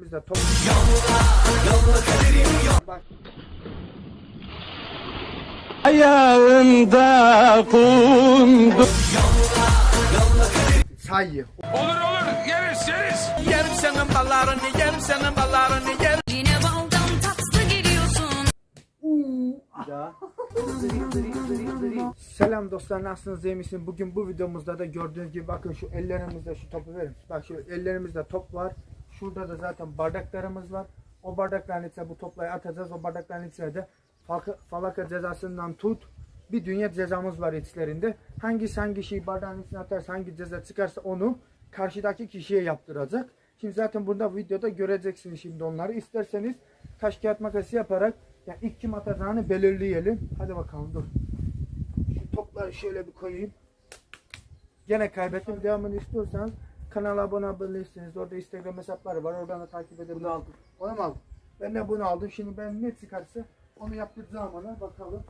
Biz de top... Bak, Ayağında kundu. sayı. Olur olur yeriz yeriz. Yerim senin ballarını yerim senin ballarını yerim. Yine baldan tatlı geliyorsun. Selam dostlar nasılsınız iyi misiniz? Bugün bu videomuzda da gördüğünüz gibi bakın şu ellerimizde şu topu verin. Bak şu ellerimizde top var. Şurada da zaten bardaklarımız var. O bardakların içine bu topları atacağız. O bardakların içine de falaka, cezasından tut. Bir dünya cezamız var içlerinde. Hangisi hangi şeyi bardağın içine atarsa hangi ceza çıkarsa onu karşıdaki kişiye yaptıracak. Şimdi zaten burada videoda göreceksiniz şimdi onları. İsterseniz taş kağıt makası yaparak yani ilk kim atacağını belirleyelim. Hadi bakalım dur. Şu topları şöyle bir koyayım. Gene kaybettim. Devamını istiyorsanız kanala abone olabilirsiniz. Orada Instagram hesapları var. Oradan da takip edebilirsiniz. Bunu aldım. Onu mu aldın? Ben de bunu aldım. Şimdi ben ne çıkarsa onu yaptıracağım ona. Bakalım.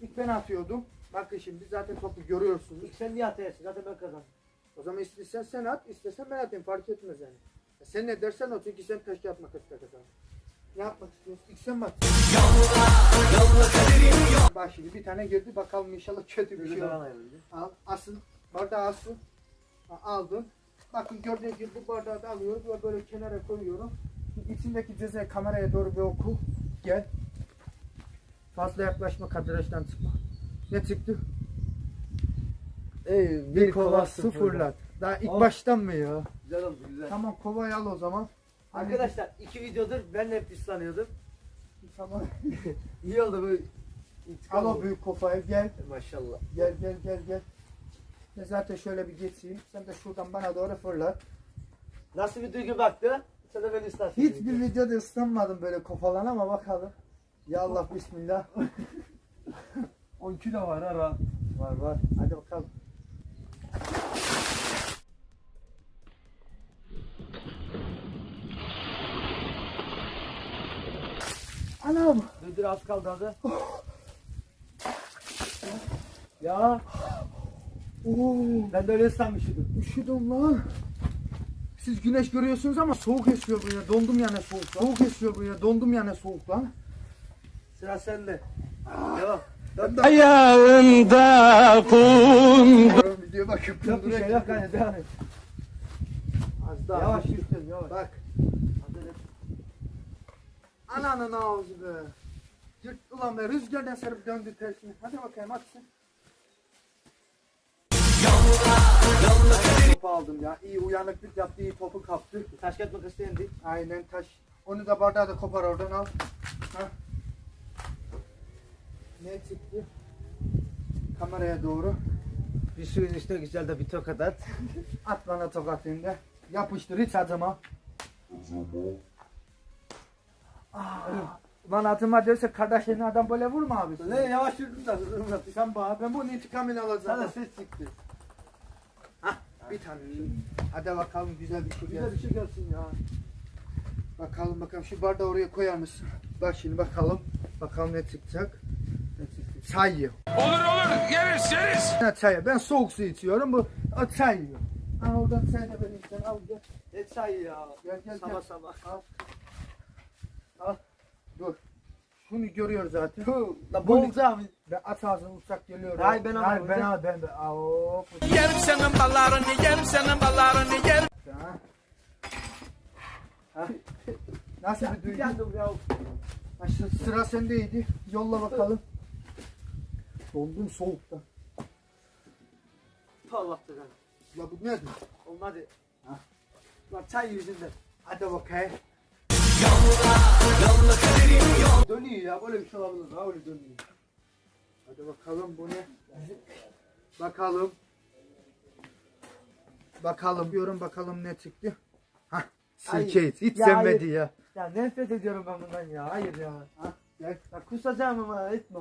İlk ben atıyordum. Bakın şimdi zaten topu görüyorsunuz. İlk sen niye atarsın? Zaten ben kazandım. O zaman istesen sen at, istesen ben atayım. Fark etmez yani. Ya Sen ne dersen o çünkü sen taş kağıt makas takacağım. Ne yapmak istiyorsun? İlk sen mi atacaksın? Bak şimdi bir tane girdi. Bakalım inşallah kötü bir şey olur. Al, asın. Bardağı asın. Ha, Aldım. Bakın gördüğünüz gibi bu bardağı da alıyorum ve böyle kenara koyuyorum. Şimdi içindeki cezayı kameraya doğru bir oku. Gel. Fazla yaklaşma kadrajdan çıkma. Ne çıktı? Ey, Bir kova sıfırlat. Daha ilk Oh. baştan mı ya? Güzel oldu güzel. Tamam kovayı al o zaman. Arkadaşlar iki videodur ben hep ıslanıyordum. Tamam. İyi oldu bu. Al o büyük kovayı gel. Maşallah. Gel gel gel gel. Ben zaten şöyle bir geçeyim. Sen de şuradan bana doğru fırlat. Nasıl bir duygu baktı? Sen de beni ıslarsın. Hiçbir videoda ıslanmadım böyle kofalan ama bakalım. Ya Allah bismillah. 10 kilo var ha rahat. Var var. Hadi bakalım. Anam. Dur dur az kaldı hadi. ya Oo. ben de öyle ıslanmıştım. Üşüdüm lan. Siz güneş görüyorsunuz ama soğuk esiyor buraya. Dondum yani soğuk. Soğuk esiyor buraya. Dondum yani soğuk lan. Sıra sende. Devam. Ayağında kundu. Video bakıp Yok bir şey yok hani devam et. Az daha. Yavaş yürütün yavaş. Bak. Hadi. Ananın ağzı be. Yırt ulan be. Rüzgardan sarıp döndü tersine. Hadi bakayım atsın. Topu aldım ya. İyi uyanıklık yaptı. iyi topu kaptı. Taş kağıt makas yendi. Aynen taş. Onu da bardağı da kopar oradan al. Ha. Ne çıktı? Kameraya doğru. Bir suyun üstüne güzel de bir tokat at. At bana tokatını da. Yapıştır hiç acıma. Ah, Lan atıma derse kardeşlerini adam böyle vurma abi. Ne yavaş yürüdün de. Sen bana ben bunun intikamını Sana alacağım. ses çıktı. Bir tane. Hadi bakalım güzel bir şey Güzel gelsin. bir şey gelsin ya. Bakalım bakalım şu bardağı oraya koyar mısın? Bak şimdi bakalım. Bakalım ne çıkacak. Ne? Çay yiyor. Olur olur yeriz yeriz. Ne çay? Ben soğuk su içiyorum. Bu o çay yiyor. Al oradan çay da benim sen al gel. Ne çay ya. Gel gel Sabah gel. sabah. Al. Al. Dur. Şunu görüyor zaten. La boğulacağım. Ben at ağzını uçak geliyorum. Hayır, ben Hayır, alayım, ben ben- al ben ben. Aa, hop. Yerim senin ballarını yerim senin ballarını yerim. Ha. Ha. Nasıl bir duygu? Yandım ya. Sı- Sıra sendeydi. Yolla bakalım. Dondum soğukta. Allah belanı. La bu nedir? Olmadı. Ha. Lan çay yüzünden. Hadi bakayım. Dönüyor ya böyle bir şey olabilir. Ha öyle dönüyor. Hadi bakalım bu ne? Bakalım. Bakalım diyorum bakalım ne çıktı. Hah sirke. Hiç ya sevmedi hayır. ya. Ya nefret ediyorum ben bundan ya. Hayır ya. Ha, gel. Ya kusacağım ama etme.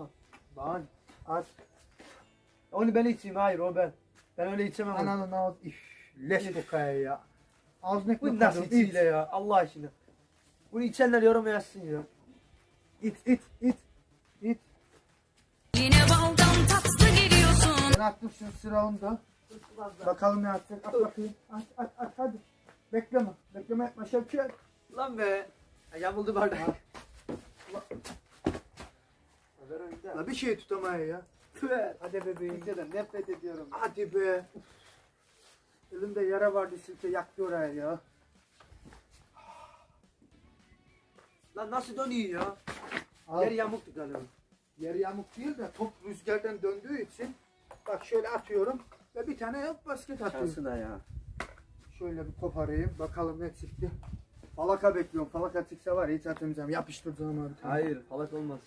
Lan aç. Onu ben içeyim. Hayır o ben. Ben öyle içemem. Ananın ağzı. Üf, leş bu kaya ya. Ağzını ekmek Bu nasıl içiyle ya? Allah aşkına. Bunu içenler yorum yazsın ya. İt it it. it. Yine baldan tatlı geliyorsun. Ben attım şu sıra onda. Bakalım ne yapacak. At bakayım. At at at hadi. Bekleme. Bekleme etme Şevket. Lan be. Ya, Yamuldu bardak. La bir şey tutamaya ya. Ver. Hadi bebeğim. Kimseden nefret ediyorum. Hadi be. Elimde yara vardı silke yaktı oraya ya. Lan nasıl dönüyor ya? Al. Yer yamuktu galiba. Yer yamuk değil de top rüzgardan döndüğü için bak şöyle atıyorum ve bir tane basket atıyorum. Şansına ya. Şöyle bir koparayım bakalım ne çıktı. Falaka bekliyorum. Falaka çıksa var hiç atmayacağım. Yapıştıracağım abi. Hayır halak olmaz.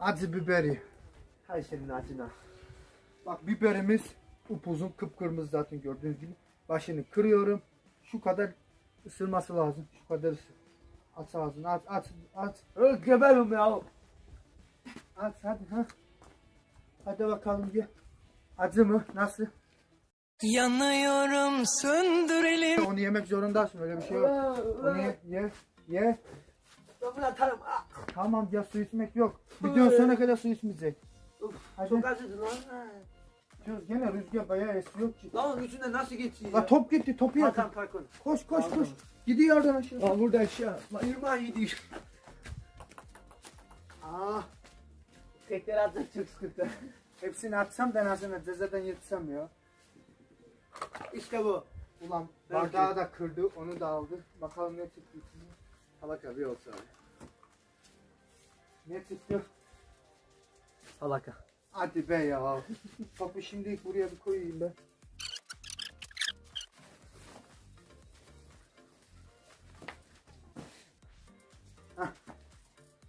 Acı biberi. Hay senin acına. Bak biberimiz upuzun kıpkırmızı zaten gördüğünüz gibi. Başını kırıyorum. Şu kadar ısırması lazım. Şu kadar ısır. Aç ağzını aç aç aç. Öl geberim ya. Aç hadi ha. Hadi bakalım ye. Acı mı? Nasıl? Yanıyorum söndürelim. Onu yemek zorundasın öyle bir şey yok. Onu ye ye ye. Atarım. Ah, Tamam ya su içmek yok. Video sonuna kadar su içmeyecek. Uf, Hadi. çok acıdı lan. Diyoruz gene rüzgar bayağı esiyor ki. Lan onun üstünden nasıl geçiyor La ya? top gitti topu Hakan yakın. Parkon. Koş koş koş. Gidiyor oradan aşağı. Lan burada aşağı. Lan yirmi yedi. Aa, Tekrar atacak çok sıkıntı. hepsini atsam da en azından cezadan yetsem ya. İşte bu. Ulan bardağı da kırdı onu da aldı. Bakalım ne çıktı içinde. Salaka bir olsa. Ne çıktı? Salaka. Hadi be ya. Topu şimdi buraya bir koyayım ben. Hah.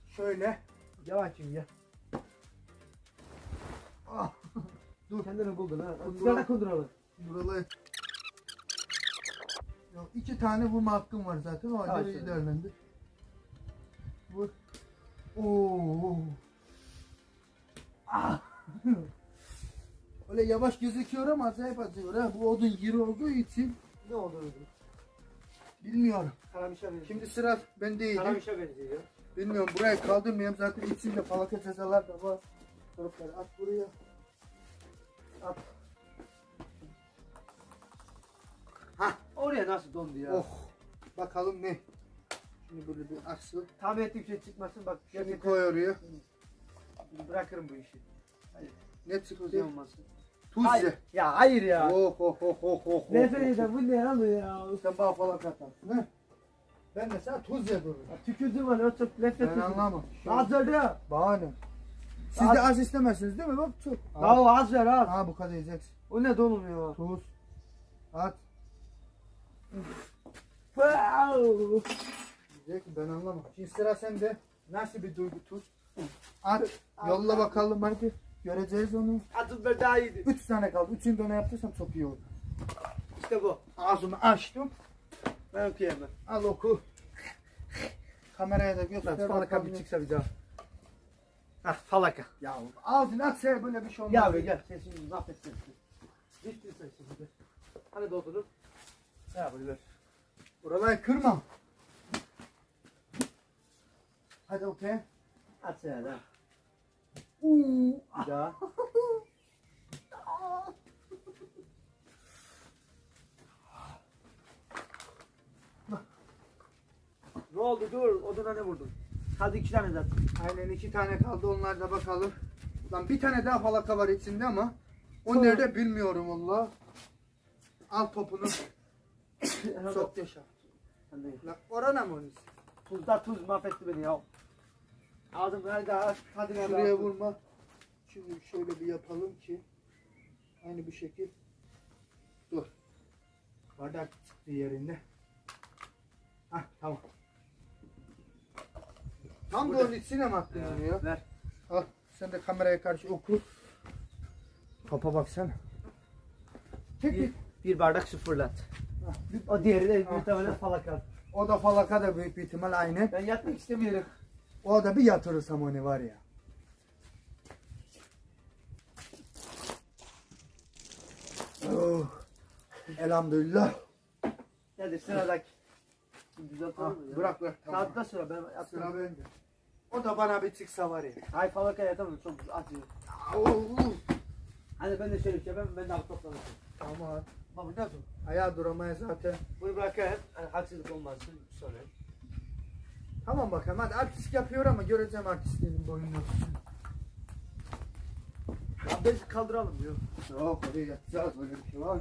Şöyle. Yavaş ya. Ah. Dur. Kendini buldun ha. Sigara kunduralım. Buralı. Yok, iki tane vurma hakkım var zaten. O halde değerlendir. Vur. Oo. Ah. Öyle yavaş gözüküyor ama acayip acıyor ha. Bu odun yeri olduğu için Ne oldu öyle? bilmiyorum. Karamişe benziyor. Şimdi sıra bendeydi. Karamişe benziyor. Bilmiyorum burayı kaldırmayayım zaten içinde falaka cezalar da var. Çocuklar at buraya. At. Oraya nasıl dondu ya? Oh. Bakalım ne? Şimdi böyle bir aksın. Tahmin ettiğim şey çıkmasın bak. Şimdi Gerçekten koy oraya. bırakırım bu işi. Ne olmasın. Tuz Hayır. ye. Ya hayır ya. Oh oh oh oh oh. oh, Nefret oh. ederim bu ne lan bu ya? Sen bana falan katarsın. he? Ben de sana tuz yedim. Tükürdüm var o çok nefret Ben anlamam. Az ver ya. Bahane. Siz de az istemezsiniz değil mi? Bak çok. Ya o az ver az. Ha bu kadar yiyeceksin. O ne donum ya? Tuz. At. Wow. Diyecek ben anlamam. Şimdi sıra sende. Nasıl bir duygu tuz? At. Yolla bakalım hadi. Göreceğiz onu. Atın ver daha iyiydi. Üç tane kaldı. Üçünü de ona yaptırsam çok iyi olur. İşte bu. Ağzımı açtım. Ben okuyayım ben. Al oku. Kameraya da göster. Lan falaka bir çıksa bir daha. Hah falaka. Ya ağzını aç sen böyle bir şey olmaz. Ya be gel. Sen şimdi mahvettin. Bittin sen şimdi. Hani doldurur. Ya böyle ver. Buraları kırmam. Hadi okey. At sen ha. Bir daha. ne oldu dur oduna ne vurdun? Hadi iki tane zaten. Aynen iki tane kaldı onlar da bakalım. Lan bir tane daha falaka var içinde ama o nerede bilmiyorum valla. Al topunu. Çok yaşa. Lan orana mı onu? Tuzda tuz mahvetti beni ya. Ağzım hadi aç. Hadi ver Şuraya ağzım. vurma. Şimdi şöyle bir yapalım ki aynı bu şekil. Dur. Bardak çıktı yerinde. Hah tamam. Tam da onun içine mi attın onu ya? Ver. Al sen de kameraya karşı oku. Topa baksana. Tek Bir, bir. bardak sıfırlat. Ah, bir- O diğeri de muhtemelen falaka. O da falaka da büyük bir ihtimal aynı. Ben yatmak istemiyorum. O da bir yatırırsam onu var ya. Oh. Elhamdülillah. Hadi sıradaki. Güzel Ah, bırak bırak. Tamam. Saatte sıra ben Sıra bende. O da bana bir çıksa var ya. Hay falaka yatamam çok atıyor. Oo. Hadi ben de şöyle bir şey ben ben de alıp toplanırım. Tamam. Baba ne dur? Ayağı duramaya zaten. Bunu bırakayım. Hani haksızlık olmasın sonra. Tamam bakalım hadi artist yapıyor ama göreceğim artistliğinin boyunu. Bezi kaldıralım diyor. Yok oraya yatacağız öyle bir şey var.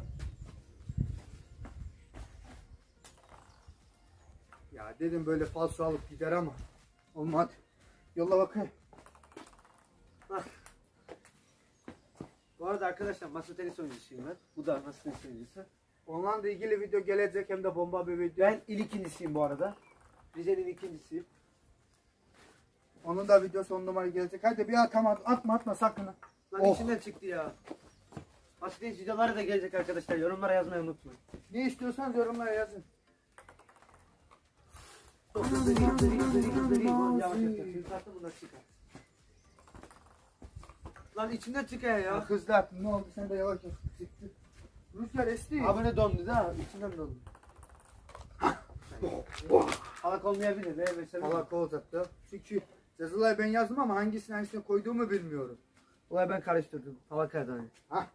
Ya dedim böyle falso alıp gider ama. Olmadı. Yolla bakayım. Bu arada arkadaşlar masa tenisi oyuncusuyum ben. Bu da masa tenisi oyuncusu. Onlarla ilgili video gelecek hem de bomba bir video. Ben il ikincisiyim bu arada. Rize'nin ikincisiyim. Onun da videosu on numara gelecek. Hadi bir atama atma atma sakın. Lan Oh. içinden çıktı ya. Tenisi videoları da gelecek arkadaşlar. Yorumlara yazmayı unutmayın. Ne istiyorsanız yorumlara yazın. Yavaş yavaş. Şimdi bunlar çıkar. Lan içinden çıkıyor Ya hızlı at. Ne oldu sen de yavaş yavaş. Çıktı. Rüzgar esti. Abone dondu da içinden dondu. Halak olmayabilir. Ne mesela. Halak olacaktı. Çünkü yazılayı ben yazdım ama hangisini hangisine koyduğumu bilmiyorum. Olay ben karıştırdım. Halakaydı hani. Ha.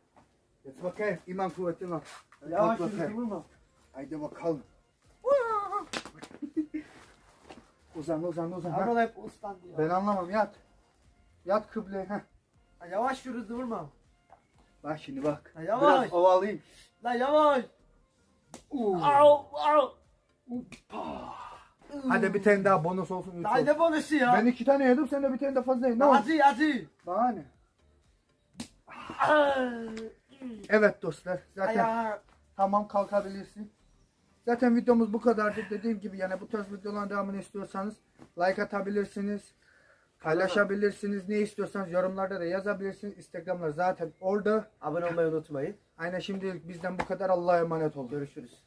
Geç bakayım. İman kuvvetin var. Yavaş yürü vurma. Haydi bakalım. uzan uzan uzan. Ama hep ıslandı ya. Ben anlamam yat. Yat kıbleye. Heh. Ha, Yavaş yürü vurma. Bak şimdi bak. Ha, yavaş. Biraz ovalayayım. Lan yavaş. Oo. Au au. Hadi bir tane daha bonus olsun. üç Daha olsun. ne bonusu ya? Ben iki tane yedim sen de bir tane de fazla yedin. Ne oldu? Acı acı. Bana ne? Evet dostlar. Zaten Ayağı. tamam kalkabilirsin. Zaten videomuz bu kadardı. Dediğim gibi yani bu tarz videoların devamını istiyorsanız like atabilirsiniz. Paylaşabilirsiniz. Ne istiyorsanız yorumlarda da yazabilirsiniz. Instagramlar zaten orada. Abone olmayı unutmayın. Aynen şimdilik bizden bu kadar. Allah'a emanet olun. Görüşürüz.